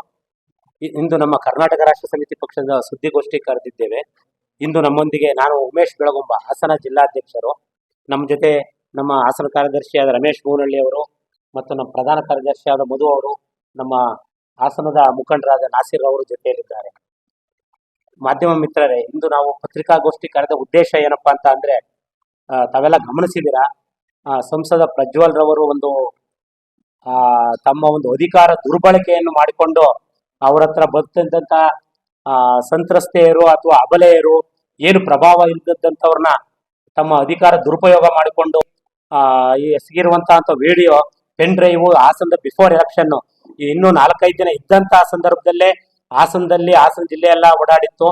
ಇಂದು ನಮ್ಮ ಕರ್ನಾಟಕ ರಾಷ್ಟ್ರ ಸಮಿತಿ ಪಕ್ಷದ ಸುದ್ದಿಗೋಷ್ಠಿ ಕರೆದಿದ್ದೇವೆ. ಇಂದು ನಮ್ಮೊಂದಿಗೆ ನಾನು ಉಮೇಶ್ ಬೆಳಗುಂಬ, ಹಾಸನ ಜಿಲ್ಲಾಧ್ಯಕ್ಷರು. ನಮ್ಮ ಜೊತೆ ನಮ್ಮ ಹಾಸನ ಕಾರ್ಯದರ್ಶಿಯಾದ ರಮೇಶ್ ಮೂನಹಳ್ಳಿ ಅವರು ಮತ್ತು ನಮ್ಮ ಪ್ರಧಾನ ಕಾರ್ಯದರ್ಶಿಯಾದ ಮಧು ಅವರು, ನಮ್ಮ ಹಾಸನದ ಮುಖಂಡರಾದ ನಾಸಿರ್ ಅವರು ಜೊತೆಯಲ್ಲಿದ್ದಾರೆ. ಮಾಧ್ಯಮ ಮಿತ್ರರೇ, ಇಂದು ನಾವು ಪತ್ರಿಕಾಗೋಷ್ಠಿ ಕರೆದ ಉದ್ದೇಶ ಏನಪ್ಪಾ ಅಂತ ಅಂದ್ರೆ ತಾವೆಲ್ಲ ಗಮನಿಸಿದ್ದೀರಾ? ಸಂಸದ ಪ್ರಜ್ವಲ್ ರವರು ಒಂದು ತಮ್ಮ ಒಂದು ಅಧಿಕಾರ ದುರ್ಬಳಕೆಯನ್ನು ಮಾಡಿಕೊಂಡು ಅವರ ಹತ್ರ ಬದುಕಂತ ಸಂತ್ರಸ್ತೆಯರು ಅಥವಾ ಅಬಲೆಯರು ಏನು ಪ್ರಭಾವ ಇಲ್ಲದಂತವ್ರನ್ನ ತಮ್ಮ ಅಧಿಕಾರ ದುರುಪಯೋಗ ಮಾಡಿಕೊಂಡು ಈ ಎಸಗಿರುವಂತಹ ವಿಡಿಯೋ, ಪೆನ್ ಡ್ರೈವ್, ಹಾಸನದ ಬಿಫೋರ್ ಎಲೆಕ್ಷನ್ ಇನ್ನೂ ನಾಲ್ಕೈದು ದಿನ ಇದ್ದಂತಹ ಸಂದರ್ಭದಲ್ಲೇ ಹಾಸನದಲ್ಲಿ, ಹಾಸನ ಜಿಲ್ಲೆ ಎಲ್ಲ ಓಡಾಡಿತ್ತು.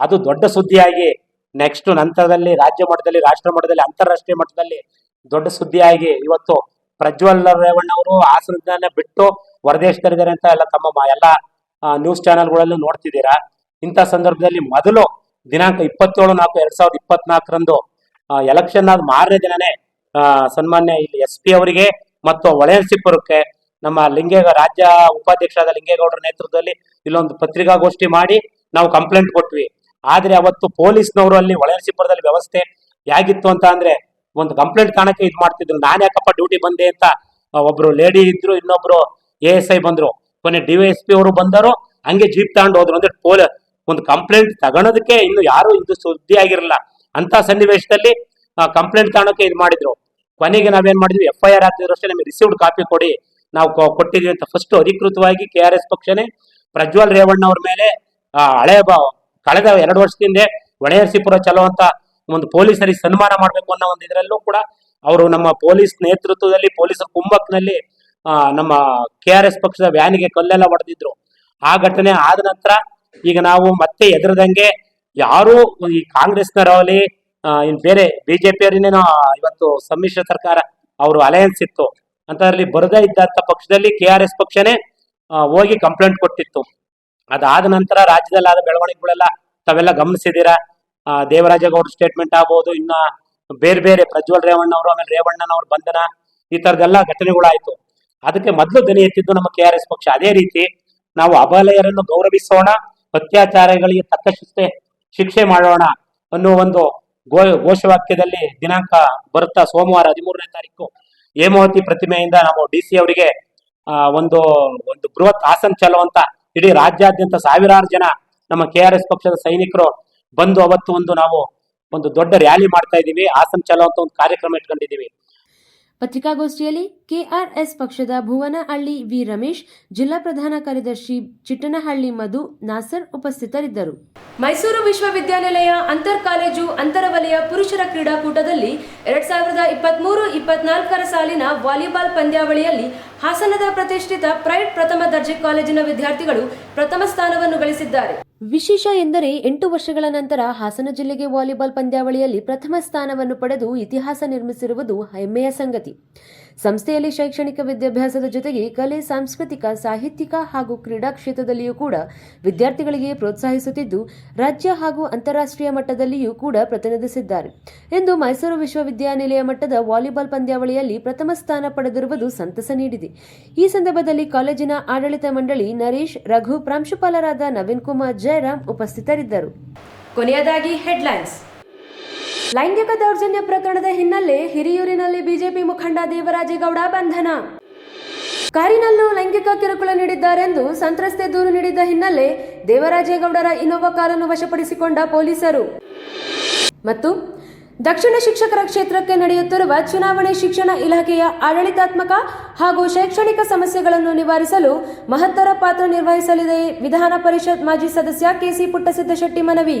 ಅದು ದೊಡ್ಡ ಸುದ್ದಿಯಾಗಿ ನೆಕ್ಸ್ಟ್ ನಂತರದಲ್ಲಿ ರಾಜ್ಯ ಮಟ್ಟದಲ್ಲಿ, ರಾಷ್ಟ್ರ ಮಟ್ಟದಲ್ಲಿ, ಅಂತಾರಾಷ್ಟ್ರೀಯ ಮಟ್ಟದಲ್ಲಿ ದೊಡ್ಡ ಸುದ್ದಿಯಾಗಿ ಇವತ್ತು ಪ್ರಜ್ವಲ್ ರೇವಣ್ಣ ಅವರು ಹಾಸನದನ್ನ ಬಿಟ್ಟು ಹೊರದೇಶದಲ್ಲಿದ್ದಾರೆ ಅಂತ ಎಲ್ಲ ತಮ್ಮ ಎಲ್ಲ ನ್ಯೂಸ್ ಚಾನೆಲ್ಗಳಲ್ಲೂ ನೋಡ್ತಿದ್ದೀರಾ? ಇಂಥ ಸಂದರ್ಭದಲ್ಲಿ ಮೊದಲು ದಿನಾಂಕ ಇಪ್ಪತ್ತೇಳು ನಾಲ್ಕು ಎರಡ್ ಸಾವಿರದ ಇಪ್ಪತ್ನಾಲ್ಕರಂದು ಎಲೆಕ್ಷನ್ ಆದ ಮಾರನೇ ದಿನನೇ ಸನ್ಮಾನ್ಯ ಇಲ್ಲಿ ಎಸ್ ಪಿ ಅವರಿಗೆ ಮತ್ತು ಒಳಯನ್ಸಿಪುರಕ್ಕೆ ನಮ್ಮ ಲಿಂಗೇಗ, ರಾಜ್ಯ ಉಪಾಧ್ಯಕ್ಷರಾದ ಲಿಂಗೇಗೌಡರ ನೇತೃತ್ವದಲ್ಲಿ ಇಲ್ಲೊಂದು ಪತ್ರಿಕಾಗೋಷ್ಠಿ ಮಾಡಿ ನಾವು ಕಂಪ್ಲೇಂಟ್ ಕೊಟ್ವಿ. ಆದ್ರೆ ಅವತ್ತು ಪೊಲೀಸ್ನವರು ಅಲ್ಲಿ ಒಳಯನ್ಸಿಪುರದಲ್ಲಿ ವ್ಯವಸ್ಥೆ ಹೇಗಿತ್ತು ಅಂತ ಅಂದ್ರೆ ಒಂದು ಕಂಪ್ಲೇಂಟ್ ಕಾಣಕ್ಕೆ ಇದು ಮಾಡ್ತಿದ್ರು. ನಾನು ಯಾಕಪ್ಪ ಡ್ಯೂಟಿ ಬಂದೆ ಅಂತ ಒಬ್ರು ಲೇಡಿ ಇದ್ರು, ಇನ್ನೊಬ್ರು ಎ ಎಸ್ ಐ ಬಂದ್ರು. ಕೊನೆ ಡಿ ಎಸ್ ಪಿ ಅವರು ಬಂದರು, ಹಂಗೆ ಜೀಪ್ ತಗೊಂಡು ಹೋದ್ರು. ಅಂದ್ರೆ ಪೋಲ, ಒಂದು ಕಂಪ್ಲೇಂಟ್ ತಗೊಳೋದಕ್ಕೆ ಇನ್ನು ಯಾರು ಇದು ಸುದ್ದಿ ಆಗಿರಲ್ಲ. ಅಂತ ಸನ್ನಿವೇಶದಲ್ಲಿ ಕಂಪ್ಲೇಂಟ್ ತಗೊಳಕ್ಕೆ ಇದು ಮಾಡಿದ್ರು. ಕೊನೆಗೆ ನಾವೇನ್ ಮಾಡಿದ್ವಿ? ಎಫ್ ಐ ಆರ್ ಹಾಕಿದ್ರು ಅಷ್ಟೇ ನಮಗೆ ರಿಸೀವ್ಡ್ ಕಾಪಿ ಕೊಡಿ. ನಾವು ಕೊಟ್ಟಿದ್ವಿ ಅಂತ ಫಸ್ಟ್ ಅಧಿಕೃತವಾಗಿ ಕೆ ಆರ್ ಎಸ್ ಪಕ್ಷನೇ ಪ್ರಜ್ವಲ್ ರೇವಣ್ಣ ಅವ್ರ ಮೇಲೆ ಹಳೆ ಕಳೆದ ಎರಡು ವರ್ಷದಿಂದ ಒಣೆಯರ್ಸಿಪುರ ಚಲೋ ಅಂತ ಒಂದು ಪೊಲೀಸರಿಗೆ ಸನ್ಮಾನ ಮಾಡಬೇಕು ಅನ್ನೋ ಒಂದು ಇದರಲ್ಲೂ ಕೂಡ ಅವರು ನಮ್ಮ ಪೊಲೀಸ್ ನೇತೃತ್ವದಲ್ಲಿ, ಪೊಲೀಸರ ಕುಂಭಕ್ನಲ್ಲಿ ನಮ್ಮ ಕೆ ಆರ್ ಎಸ್ ಪಕ್ಷದ ವ್ಯಾನಿಗೆ ಕಲ್ಲೆಲ್ಲ ಹೊಡೆದಿದ್ರು. ಆ ಘಟನೆ ಆದ ನಂತರ ಈಗ ನಾವು ಮತ್ತೆ ಎದುರದಂಗೆ ಯಾರು ಈ ಕಾಂಗ್ರೆಸ್ನವರಲ್ಲಿ ಇನ್ ಬೇರೆ ಬಿಜೆಪಿ ಅವರಿನೇನೋ ಇವತ್ತು ಸಮ್ಮಿಶ್ರ ಸರ್ಕಾರ ಅವರು ಅಲಯನ್ಸ್ ಇತ್ತು. ಅಂತದ್ರಲ್ಲಿ ಬರದೇ ಇದ್ದಂತ ಪಕ್ಷದಲ್ಲಿ ಕೆ ಆರ್ ಎಸ್ ಪಕ್ಷನೇ ಹೋಗಿ ಕಂಪ್ಲೇಂಟ್ ಕೊಟ್ಟಿತ್ತು. ಅದಾದ ನಂತರ ರಾಜ್ಯದಲ್ಲಿ ಆದ ಬೆಳವಣಿಗೆಗಳೆಲ್ಲ ತಾವೆಲ್ಲ ಗಮನಿಸಿದ್ದೀರಾ? ಆ, ದೇವರಾಜೇಗೌಡ ಸ್ಟೇಟ್ಮೆಂಟ್ ಆಗ್ಬೋದು ಇನ್ನ ಬೇರೆ ಬೇರೆ ಪ್ರಜ್ವಲ್ ರೇವಣ್ಣ ಅವರು ಆಮೇಲೆ ರೇವಣ್ಣನವ್ರ ಬಂಧನ ಈ ತರದೆಲ್ಲ ಘಟನೆಗಳಾಯ್ತು. ಅದಕ್ಕೆ ಮೊದಲು ದನಿ ಎತ್ತಿದ್ದು ನಮ್ಮ ಕೆ ಪಕ್ಷ. ಅದೇ ರೀತಿ ನಾವು ಅಬಲಯರನ್ನು ಗೌರವಿಸೋಣ ಅತ್ಯಾಚಾರಗಳಿಗೆ ತಕ್ಕ ಶಿಕ್ಷೆ ಶಿಕ್ಷೆ ಮಾಡೋಣ ಅನ್ನೋ ಒಂದು ಘೋ ಘೋಷವಾಕ್ಯದಲ್ಲಿ ದಿನಾಂಕ ಬರುತ್ತಾ ಸೋಮವಾರ ಹದಿಮೂರನೇ ತಾರೀಕು. ಹೇಮಾವತಿ ಪ್ರತಿಮೆಯಿಂದ ನಾವು ಡಿ ಸಿ ಅವರಿಗೆ ಒಂದು ಒಂದು ಬೃಹತ್ ಹಾಸನ್ ಚಲೋ ಇಡೀ ರಾಜ್ಯಾದ್ಯಂತ ಸಾವಿರಾರು ಜನ ನಮ್ಮ ಕೆ ಎಸ್ ಪಕ್ಷದ ಸೈನಿಕರು ಬಂದು ಅವತ್ತು ಒಂದು ನಾವು ಒಂದು ದೊಡ್ಡ ರ್ಯಾಲಿ ಮಾಡ್ತಾ ಇದ್ದೀವಿ. ಹಾಸನ್ ಚಲೋ ಅಂತ ಒಂದು ಕಾರ್ಯಕ್ರಮ ಇಟ್ಕೊಂಡಿದೀವಿ ಪತ್ರಿಕಾಗೋಷ್ಠಿಯಲ್ಲಿ ಕೆಆರ್ಎಸ್ ಪಕ್ಷದ ಭುವನಹಳ್ಳಿ ವಿ ರಮೇಶ್, ಜಿಲ್ಲಾ ಪ್ರಧಾನ ಕಾರ್ಯದರ್ಶಿ ಚಿಟ್ಟನಹಳ್ಳಿ ಮಧು, ನಾಸರ್ ಉಪಸ್ಥಿತರಿದ್ದರು. ಮೈಸೂರು ವಿಶ್ವವಿದ್ಯಾನಿಲಯ ಅಂತರ್ ಕಾಲೇಜು, ಅಂತರ ವಲಯ ಪುರುಷರ ಕ್ರೀಡಾಕೂಟದಲ್ಲಿ ಎರಡ್ ಸಾವಿರದ ಇಪ್ಪತ್ಮೂರು ಇಪ್ಪತ್ನಾಲ್ಕರ ಸಾಲಿನ ವಾಲಿಬಾಲ್ ಪಂದ್ಯಾವಳಿಯಲ್ಲಿ ಹಾಸನದ ಪ್ರತಿಷ್ಠಿತ ಪ್ರೈಡ್ ಪ್ರಥಮ ದರ್ಜೆ ಕಾಲೇಜಿನ ವಿದ್ಯಾರ್ಥಿಗಳು ಪ್ರಥಮ ಸ್ಥಾನವನ್ನು ಗಳಿಸಿದ್ದಾರೆ. ವಿಶೇಷ ಎಂದರೆ ಎಂಟು ವರ್ಷಗಳ ನಂತರ ಹಾಸನ ಜಿಲ್ಲೆಗೆ ವಾಲಿಬಾಲ್ ಪಂದ್ಯಾವಳಿಯಲ್ಲಿ ಪ್ರಥಮ ಸ್ಥಾನವನ್ನು ಪಡೆದು ಇತಿಹಾಸ ನಿರ್ಮಿಸಿರುವುದು ಹೆಮ್ಮೆಯ ಸಂಗತಿ. ಸಂಸ್ಥೆಯಲ್ಲಿ ಶೈಕ್ಷಣಿಕ ವಿದ್ಯಾಭ್ಯಾಸದ ಜೊತೆಗೆ ಕಲೆ, ಸಾಂಸ್ಕೃತಿಕ, ಸಾಹಿತ್ಯಿಕ ಹಾಗೂ ಕ್ರೀಡಾ ಕ್ಷೇತ್ರದಲ್ಲಿಯೂ ಕೂಡ ವಿದ್ಯಾರ್ಥಿಗಳಿಗೆ ಪ್ರೋತ್ಸಾಹಿಸುತ್ತಿದ್ದು, ರಾಜ್ಯ ಹಾಗೂ ಅಂತಾರಾಷ್ಟ್ರೀಯ ಮಟ್ಟದಲ್ಲಿಯೂ ಕೂಡ ಪ್ರತಿನಿಧಿಸಿದ್ದಾರೆ. ಎಂದು ಮೈಸೂರು ವಿಶ್ವವಿದ್ಯಾನಿಲಯ ಮಟ್ಟದ ವಾಲಿಬಾಲ್ ಪಂದ್ಯಾವಳಿಯಲ್ಲಿ ಪ್ರಥಮ ಸ್ಥಾನ ಪಡೆದಿರುವುದು ಸಂತಸ ನೀಡಿದೆ. ಈ ಸಂದರ್ಭದಲ್ಲಿ ಕಾಲೇಜಿನ ಆಡಳಿತ ಮಂಡಳಿ ನರೇಶ್, ರಘು, ಪ್ರಾಂಶುಪಾಲರಾದ ನವೀನ್ ಕುಮಾರ್, ಜಯರಾಮ್ ಉಪಸ್ಥಿತರಿದ್ದರು. ಕೊನೆಯದಾಗಿ ಹೆಡ್ಲೈನ್ಸ್. ಲೈಂಗಿಕ ದೌರ್ಜನ್ಯ ಪ್ರಕರಣದ ಹಿನ್ನೆಲೆ ಹಿರಿಯೂರಿನಲ್ಲಿ ಬಿಜೆಪಿ ಮುಖಂಡ ದೇವರಾಜೇಗೌಡ ಬಂಧನ. ಕಾರಿನಲ್ಲೂ ಲೈಂಗಿಕ ಕಿರುಕುಳ ನೀಡಿದ್ದಾರೆಂದು ಸಂತ್ರಸ್ತೆ ದೂರು ನೀಡಿದ್ದ ಹಿನ್ನೆಲೆ ದೇವರಾಜೇಗೌಡರ ಇನೋವಾ ಕಾರನ್ನು ವಶಪಡಿಸಿಕೊಂಡ ಪೊಲೀಸರು. ಮತ್ತು ದಕ್ಷಿಣ ಶಿಕ್ಷಕರ ಕ್ಷೇತ್ರಕ್ಕೆ ನಡೆಯುತ್ತಿರುವ ಚುನಾವಣೆ ಶಿಕ್ಷಣ ಇಲಾಖೆಯ ಆಡಳಿತಾತ್ಮಕ ಹಾಗೂ ಶೈಕ್ಷಣಿಕ ಸಮಸ್ಯೆಗಳನ್ನು ನಿವಾರಿಸಲು ಮಹತ್ತರ ಪಾತ್ರ ನಿರ್ವಹಿಸಲಿದೆ ವಿಧಾನ ಪರಿಷತ್ ಮಾಜಿ ಸದಸ್ಯ ಕೆಸಿ ಪುಟ್ಟಸಿದ್ದಶೆಟ್ಟಿ ಮನವಿ.